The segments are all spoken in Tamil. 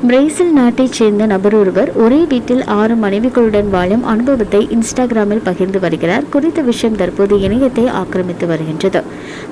பிரேசில் நாட்டைச் சேர்ந்த நபர் ஒருவர் ஒரே வீட்டில் ஆறு மனைவிகளுடன் வாழும் அனுபவத்தை இன்ஸ்டாகிராமில் பகிர்ந்து வருகிறார். குறித்த விஷயம் தற்போது இணையத்தை ஆக்கிரமித்து வருகின்றது.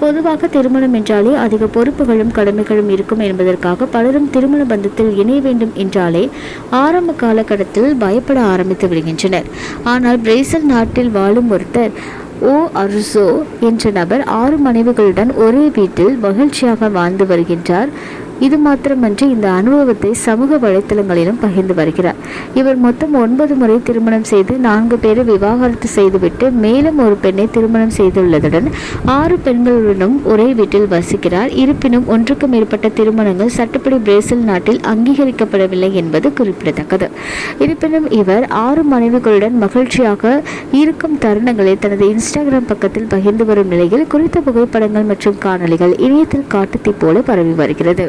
பொதுவாக திருமணம் என்றாலே அதிக பொறுப்புகளும் கடமைகளும் இருக்கும் என்பதற்காக பலரும் திருமண பந்தத்தில் இணைய வேண்டும் என்றாலே ஆரம்ப காலகட்டத்தில் பயப்பட ஆரம்பித்து விடுகின்றனர். ஆனால் பிரேசில் நாட்டில் வாழும் ஒருத்தர் ஓ அருசோ என்ற நபர் ஆறு மனைவிகளுடன் ஒரே வீட்டில் மகிழ்ச்சியாக வாழ்ந்து வருகின்றார். இது மாத்திரமன்றி இந்த அனுபவத்தை சமூக வலைத்தளங்களிலும் பகிர்ந்து வருகிறார். இவர் மொத்தம் ஒன்பது முறை திருமணம் செய்து நான்கு பேரை விவாகரத்து செய்துவிட்டு மேலும் ஒரு பெண்ணை திருமணம் செய்துள்ளதுடன் ஆறு பெண்களுடனும் ஒரே வீட்டில் வசிக்கிறார். இருப்பினும் ஒன்றுக்கு மேற்பட்ட திருமணங்கள் சட்டப்படி பிரேசில் நாட்டில் அங்கீகரிக்கப்படவில்லை என்பது குறிப்பிடத்தக்கது. இருப்பினும் இவர் ஆறு மனைவிகளுடன் மகிழ்ச்சியாக இருக்கும் தருணங்களை தனது இன்ஸ்டாகிராம் பக்கத்தில் பகிர்ந்து வரும் நிலையில் குறித்த புகைப்படங்கள் மற்றும் காணொளிகள் இணையத்தில் காட்டுத்தீ போல பரவி வருகிறது.